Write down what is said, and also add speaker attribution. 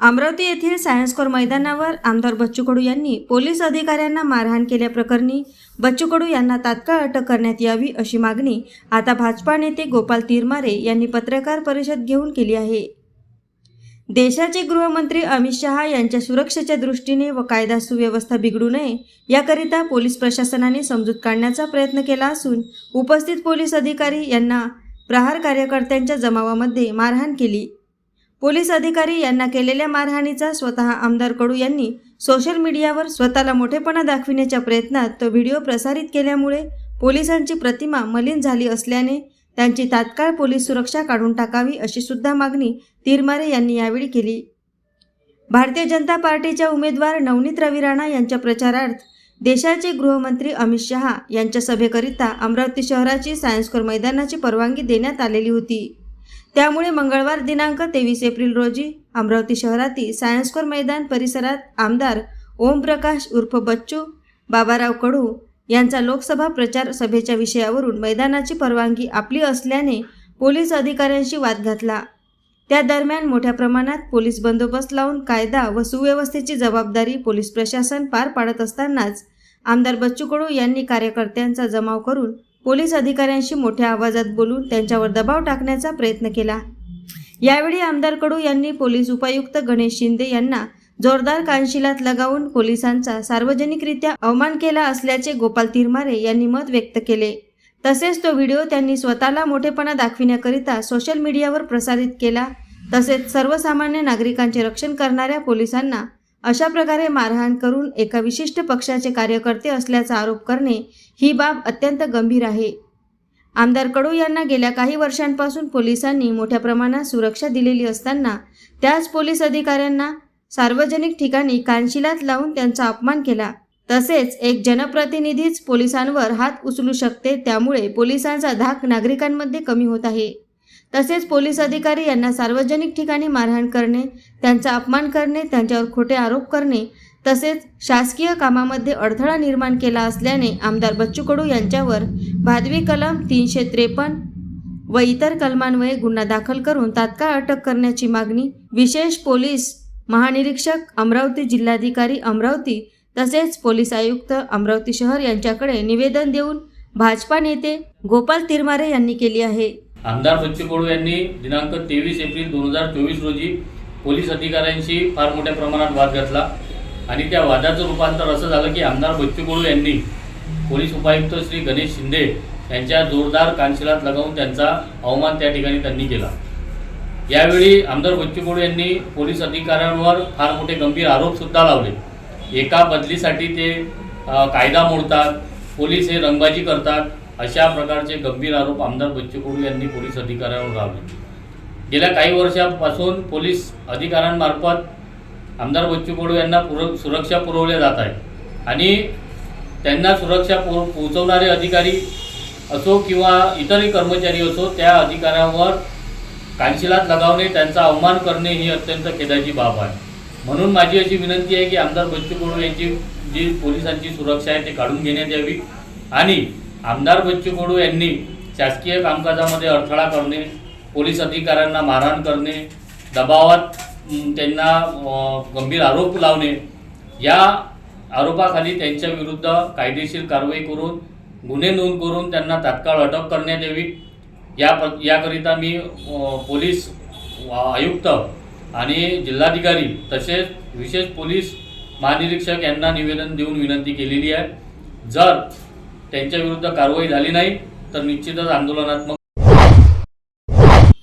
Speaker 1: अमरावती येथील science core मैदानावर आमदार बच्चू कडू यांनी पोलीस अधिकाऱ्यांना मारहाण केल्याप्रकरणी बच्चू कडू यांना तात्काळ अटक करण्यात यावी अशी मागणी आता भाजपा नेते गोपाल तिरमारे यांनी पत्रकार परिषद घेऊन केली आहे. देशाचे गृहमंत्री अमित शहा यांच्या सुरक्षेच्या दृष्टीने व कायदा सुव्यवस्था बिघडू नये याकरिता पोलीस प्रशासनाने समजूत काढण्याचा प्रयत्न केला असून उपस्थित पोलीस अधिकारी यांना प्रहार कार्यकर्त्यांच्या जमावामध्ये मारहाण केली. पोलीस अधिकारी यांना केलेल्या मारहाणीचा स्वतः आमदार कडू यांनी सोशल मीडियावर स्वतःला मोठेपणा दाखविण्याच्या प्रयत्नात तो व्हिडिओ प्रसारित केल्यामुळे पोलिसांची प्रतिमा मलिन झाली असल्याने त्यांची तात्काळ पोलीस सुरक्षा काढून टाकावी अशी सुद्धा मागणी तिरमारे यांनी यावेळी केली. भारतीय जनता पार्टीच्या उमेदवार नवनीत रवी राणा यांच्या प्रचारार्थ देशाचे गृहमंत्री अमित शहा यांच्या सभेकरिता अमरावती शहराची सायन्सकोर मैदानाची परवानगी देण्यात आलेली होती. त्यामुळे मंगळवार दिनांक तेवीस एप्रिल रोजी अमरावती शहरातील सायन्सकोर मैदान परिसरात आमदार ओमप्रकाश उर्फ बच्चू बाबाराव कडू यांचा लोकसभा प्रचार सभेच्या विषयावरून मैदानाची परवानगी आपली असल्याने पोलीस अधिकाऱ्यांशी वाद घातला. त्या दरम्यान मोठ्या प्रमाणात पोलीस बंदोबस्त लावून कायदा व सुव्यवस्थेची जबाबदारी पोलीस प्रशासन पार पाडत असतानाच आमदार बच्चू कडू यांनी कार्यकर्त्यांचा जमाव करून पोलीस अधिकाऱ्यांशी मोठ्या आवाजात बोलून त्यांच्यावर दबाव टाकण्याचा प्रयत्न केला. यावेळी आमदार कडू यांनी पोलीस उपायुक्त गणेश शिंदे यांना जोरदार कानशिलात लगावून पोलिसांचा सार्वजनिकरित्या अवमान केला असल्याचे गोपाल तिरमारे यांनी मत व्यक्त केले. तसेच तो व्हिडिओ त्यांनी स्वतःला मोठेपणा दाखविण्याकरिता सोशल मीडियावर प्रसारित केला. तसेच सर्वसामान्य नागरिकांचे रक्षण करणाऱ्या पोलिसांना अशा प्रकारे मारहाण करून एका विशिष्ट पक्षाचे कार्यकर्ते असल्याचा आरोप करणे ही बाब अत्यंत गंभीर आहे. आमदार कडू यांना गेल्या काही वर्षांपासून पोलिसांनी मोठ्या प्रमाणात सुरक्षा दिलेली असताना त्याच पोलीस अधिकाऱ्यांना सार्वजनिक ठिकाणी कानशिलात लावून त्यांचा अपमान केला. तसेच एक जनप्रतिनिधीच पोलिसांवर हात उचलू शकते त्यामुळे पोलिसांचा धाक नागरिकांमध्ये कमी होत आहे. तसेच पोलीस अधिकारी यांना सार्वजनिक ठिकाणी मारहाण करणे त्यांचा अपमान करणे त्यांच्यावर खोटे आरोप करणे तसेच शासकीय कामामध्ये अडथळा निर्माण केला असल्याने आमदार बच्चू कडू यांच्यावर भादवी कलम तीनशे त्रेपन्न व इतर कलमान्वये गुन्हा दाखल करून तात्काळ अटक करण्याची मागणी विशेष पोलीस महानिरीक्षक अमरावती जिल्हाधिकारी अमरावती तसेच पोलीस आयुक्त अमरावती शहर यांच्याकडे निवेदन देऊन भाजपा नेते गोपाल तिरमारे यांनी केली आहे.
Speaker 2: आमदार बच्चू कडू यांनी दिनांक तेवीस एप्रिल दोन हजार चोवीस रोजी पोलीस अधिकाऱ्यांशी फार मोठ्या प्रमाणात वाद घातला. आणि त्या वादाचं रूपांतर असं झालं की आमदार बच्चू कडू यांनी पोलीस उपायुक्त श्री गणेश शिंदे यांच्या जोरदार कानशिलात लगावून त्यांचा अवमान त्या ठिकाणी त्यांनी केला. यावेळी आमदार बच्चू कडू यांनी पोलीस अधिकाऱ्यांवर फार मोठे गंभीर आरोपसुद्धा लावले. एका बदलीसाठी ते कायदा मोडतात पोलीस हे रंगबाजी करतात अशा प्रकारचे गंभीर आरोप आमदार बच्चू कडू यांनी पोलीस अधिकाऱ्यांवर लावले. गेल्या काही वर्षापासून पोलीस अधिकाऱ्यांमार्फत आमदार बच्चू कडू यांना पुर सुरक्षा पुरवल्या जात आहे आणि त्यांना सुरक्षा पो पोहोचवणारे अधिकारी असो किंवा इतरही कर्मचारी असो त्या अधिकाऱ्यांवर कानशिलात लगावणे त्यांचा अवमान करणे ही अत्यंत खेदाची बाब आहे. म्हणून माझी अशी विनंती आहे की आमदार बच्चू कडू यांची जी पोलिसांची सुरक्षा आहे ते काढून घेण्यात यावी. आणि आमदार बच्चू कडू यांनी शासकीय कामकाजामध्ये अडथळा करणे पोलीस अधिकाऱ्यांना मारहाण करणे दबावात त्यांना गंभीर आरोप लावणे या आरोपाखाली त्यांच्या विरुद्ध कायदेशीर कारवाई करून गुन्हे नोंद करून त्यांना तात्काळ अटक करण्यात यावी. या प याकरिता मी पोलीस आयुक्त आणि जिल्हाधिकारी तसेच विशेष पोलीस महानिरीक्षक यांना निवेदन देऊन विनंती केलेली आहे. जर त्यांच्या विरुद्ध कारवाई झाली नाही तर निश्चितच आंदोलनात्मक